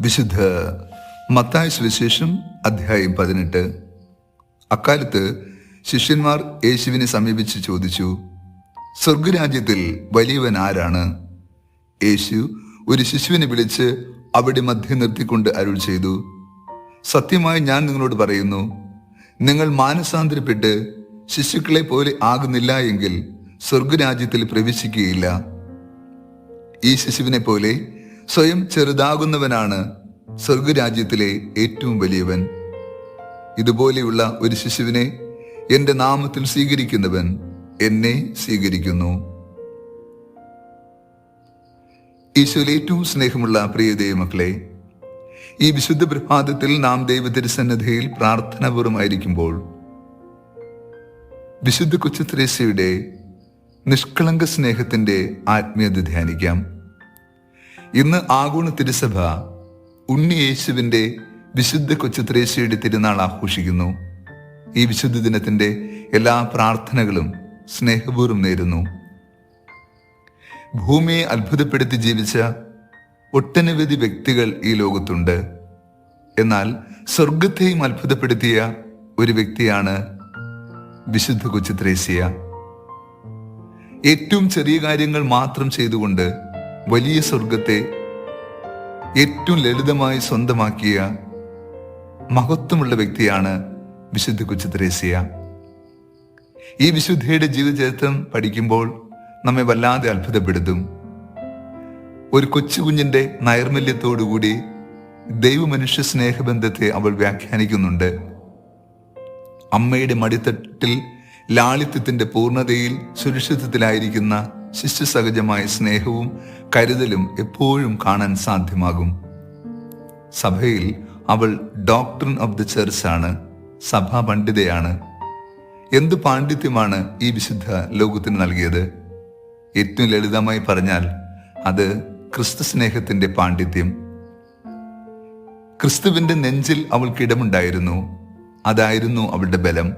വിശുദ്ധ മത്തായ സുവിശേഷം അധ്യായം പതിനെട്ട്. അക്കാലത്ത് ശിഷ്യന്മാർ യേശുവിനെ സമീപിച്ച് ചോദിച്ചു സ്വർഗരാജ്യത്തിൽ വലിയവൻ ആരാണ്? യേശു ഒരു ശിശുവിനെ വിളിച്ച് അവിടെ മധ്യം നിർത്തിക്കൊണ്ട് അരുൾ ചെയ്തു സത്യമായി ഞാൻ നിങ്ങളോട് പറയുന്നു നിങ്ങൾ മാനസാന്തരപ്പെട്ട് ശിശുക്കളെ പോലെ ആകുന്നില്ല എങ്കിൽ സ്വർഗരാജ്യത്തിൽ പ്രവേശിക്കുകയില്ല. ഈ ശിശുവിനെ പോലെ സ്വയം ചെറുതാകുന്നവനാണ് സ്വർഗരാജ്യത്തിലെ ഏറ്റവും വലിയവൻ. ഇതുപോലെയുള്ള ഒരു ശിശുവിനെ എന്റെ നാമത്തിൽ സ്വീകരിക്കുന്നവൻ എന്നെ സ്വീകരിക്കുന്നു. ഈശോയിൽ ഏറ്റവും സ്നേഹമുള്ള പ്രിയ ദൈവമക്കളെ ഈ വിശുദ്ധ പ്രഭാതത്തിൽ നാം ദൈവതിരുസന്നദ്ധയിൽ പ്രാർത്ഥനാപൂർവമായിരിക്കുമ്പോൾ വിശുദ്ധ കൊച്ചുത്രേസ്യയുടെ നിഷ്കളങ്ക സ്നേഹത്തിന്റെ ആത്മീയത ധ്യാനിക്കാം. ഇന്ന് ആഗോള തിരുസഭ ഉണ്ണി യേശുവിന്റെ വിശുദ്ധ കൊച്ചുത്രേസ്യയുടെ തിരുനാൾ ആഘോഷിക്കുന്നു. ഈ വിശുദ്ധ ദിനത്തിന്റെ എല്ലാ പ്രാർത്ഥനകളും സ്നേഹപൂർവം നേരുന്നു. ഭൂമിയെ അത്ഭുതപ്പെടുത്തി ജീവിച്ച ഒട്ടനവധി വ്യക്തികൾ ഈ ലോകത്തുണ്ട്. എന്നാൽ സ്വർഗത്തെയും അത്ഭുതപ്പെടുത്തിയ ഒരു വ്യക്തിയാണ് വിശുദ്ധ കൊച്ചുത്രേസ്യ ഏറ്റവും ചെറിയ കാര്യങ്ങൾ മാത്രം ചെയ്തുകൊണ്ട് വലിയ സ്വർഗത്തെ ഏറ്റവും ലളിതമായി സ്വന്തമാക്കിയ മഹത്വമുള്ള വ്യക്തിയാണ് വിശുദ്ധ കൊച്ചുത്രേസ്യ ഈ വിശുദ്ധയുടെ ജീവചരിത്രം പഠിക്കുമ്പോൾ നമ്മെ വല്ലാതെ അത്ഭുതപ്പെടുത്തും. ഒരു കൊച്ചുകുഞ്ഞിന്റെ നൈർമല്യത്തോടുകൂടി ദൈവമനുഷ്യ സ്നേഹബന്ധത്തെ അവൾ വ്യാഖ്യാനിക്കുന്നുണ്ട്. അമ്മയുടെ മടിത്തട്ടിൽ ലാളിത്യത്തിന്റെ പൂർണതയിൽ സുരക്ഷിതത്തിലായിരിക്കുന്ന ശിശു സഹജമായ സ്നേഹവും കരുതലും എപ്പോഴും കാണാൻ സാധ്യമാകും. സഭയിൽ അവൾ ഡോക്ടർ ഓഫ് ദി ആണ് സഭാ പണ്ഡിതയാണ്. എന്ത് പാണ്ഡിത്യമാണ് ഈ വിശുദ്ധ ലോകത്തിന് നൽകിയത്? ഏറ്റവും ലളിതമായി പറഞ്ഞാൽ അത് ക്രിസ്തു സ്നേഹത്തിന്റെ പാണ്ഡിത്യം. ക്രിസ്തുവിന്റെ നെഞ്ചിൽ അവൾക്ക് ഇടമുണ്ടായിരുന്നു അതായിരുന്നു അവളുടെ ബലം.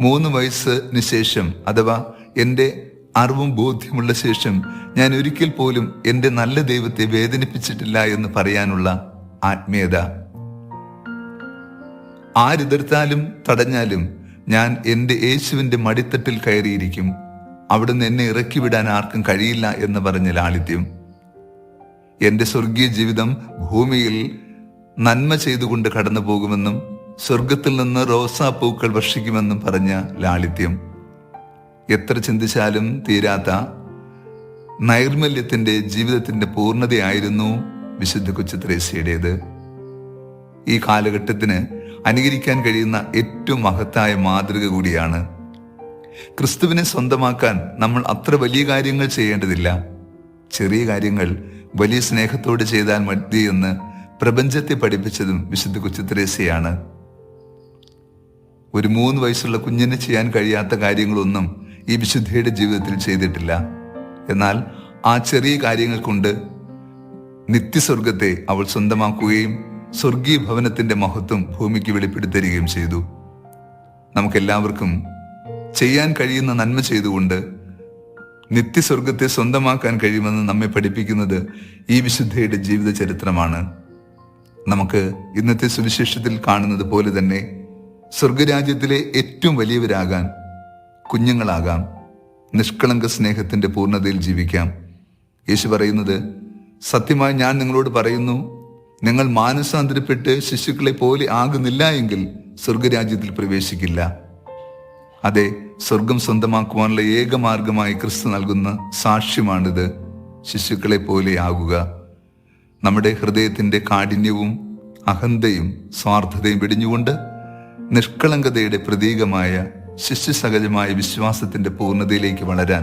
മൂന്ന് വയസ്സിന് ശേഷം അഥവാ എന്റെ അറിവും ബോധ്യമുള്ള ശേഷം ഞാൻ ഒരിക്കൽ പോലും എന്റെ നല്ല ദൈവത്തെ വേദനിപ്പിച്ചിട്ടില്ല എന്ന് പറയാനുള്ള ആത്മീയത. ആരെതിർത്താലും തടഞ്ഞാലും ഞാൻ എന്റെ യേശുവിന്റെ മടിത്തട്ടിൽ കയറിയിരിക്കും. അവിടുന്ന് എന്നെ ഇറക്കി വിടാൻ ആർക്കും കഴിയില്ല എന്ന് പറഞ്ഞ ലാളിത്യം. എന്റെ സ്വർഗീയ ജീവിതം ഭൂമിയിൽ നന്മ ചെയ്തുകൊണ്ട് കടന്നു പോകുമെന്നും സ്വർഗത്തിൽ നിന്ന് റോസാപ്പൂക്കൾ വർഷിക്കുമെന്നും പറഞ്ഞ ലാളിത്യം. എത്ര ചിന്തിച്ചാലും തീരാത്ത നൈർമല്യത്തിന്റെ ജീവിതത്തിന്റെ പൂർണതയായിരുന്നു വിശുദ്ധ കൊച്ചു ത്രേസ്യയുടേത് ഈ കാലഘട്ടത്തിന് അനുകരിക്കാൻ കഴിയുന്ന ഏറ്റവും മഹത്തായ മാതൃക കൂടിയാണ്. ക്രിസ്തുവിനെ സ്വന്തമാക്കാൻ നമ്മൾ അത്ര വലിയ കാര്യങ്ങൾ ചെയ്യേണ്ടതില്ല. ചെറിയ കാര്യങ്ങൾ വലിയ സ്നേഹത്തോട് ചെയ്താൽ മതി എന്ന് പ്രപഞ്ചത്തെ പഠിപ്പിച്ചതും വിശുദ്ധ കൊച്ചുത്രേസ്യയാണ്. ഒരു മൂന്ന് വയസ്സുള്ള കുഞ്ഞിന് ചെയ്യാൻ കഴിയാത്ത കാര്യങ്ങളൊന്നും ഈ വിശുദ്ധയുടെ ജീവിതത്തിൽ ചെയ്തിട്ടില്ല. എന്നാൽ ആ ചെറിയ കാര്യങ്ങൾ കൊണ്ട് നിത്യസ്വർഗത്തെ അവൾ സ്വന്തമാക്കുകയും സ്വർഗീയ ഭവനത്തിന്റെ മഹത്വം ഭൂമിക്ക് വെളിപ്പെടുത്തരികയും ചെയ്തു. നമുക്കെല്ലാവർക്കും ചെയ്യാൻ കഴിയുന്ന നന്മ ചെയ്തുകൊണ്ട് നിത്യസ്വർഗത്തെ സ്വന്തമാക്കാൻ കഴിയുമെന്ന് നമ്മെ പഠിപ്പിക്കുന്നത് ഈ വിശുദ്ധയുടെ ജീവിത ചരിത്രമാണ്. നമുക്ക് ഇന്നത്തെ സുവിശേഷത്തിൽ കാണുന്നത് പോലെ തന്നെ സ്വർഗരാജ്യത്തിലെ ഏറ്റവും വലിയവരാകാൻ കുഞ്ഞുങ്ങളാകാം. നിഷ്കളങ്ക സ്നേഹത്തിന്റെ പൂർണതയിൽ ജീവിക്കാം. യേശു പറയുന്നത് സത്യമായി ഞാൻ നിങ്ങളോട് പറയുന്നു നിങ്ങൾ മാനസാന്തരപ്പെട്ട് ശിശുക്കളെ പോലെ ആകുന്നില്ല എങ്കിൽ സ്വർഗരാജ്യത്തിൽ പ്രവേശിക്കില്ല. അതെ സ്വർഗം സ്വന്തമാക്കുവാനുള്ള ഏക മാർഗമായി ക്രിസ്തു നൽകുന്ന സാക്ഷ്യമാണിത്. ശിശുക്കളെ പോലെ ആകുക. നമ്മുടെ ഹൃദയത്തിന്റെ കാഠിന്യവും അഹന്തയും സ്വാർത്ഥതയും വെടിഞ്ഞുകൊണ്ട് നിഷ്കളങ്കതയുടെ പ്രതീകമായ ശിശുസഹജമായ വിശ്വാസത്തിന്റെ പൂർണതയിലേക്ക് വളരാൻ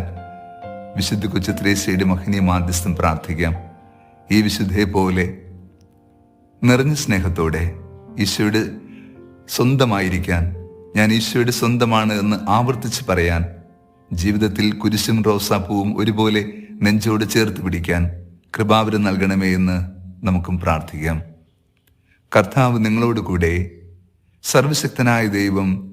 വിശുദ്ധ കൊച്ചു ത്രേസ്യയുടെ മഹനീയ മാധ്യസ്ഥം പ്രാർത്ഥിക്കാം. ഈ വിശുദ്ധയെ പോലെ നിറഞ്ഞ സ്നേഹത്തോടെ ഈശോയുടെ സ്വന്തമായിരിക്കാൻ ഞാൻ ഈശോയുടെ സ്വന്തമാണ് എന്ന് ആവർത്തിച്ച് പറയാൻ ജീവിതത്തിൽ കുരിശും റോസാപ്പൂവും ഒരുപോലെ നെഞ്ചോട് ചേർത്ത് പിടിക്കാൻ കൃപാവരം നൽകണമേ എന്ന് നമുക്കും പ്രാർത്ഥിക്കാം. കർത്താവ് നിങ്ങളോട് കൂടെ സർവശക്തനായ ദൈവം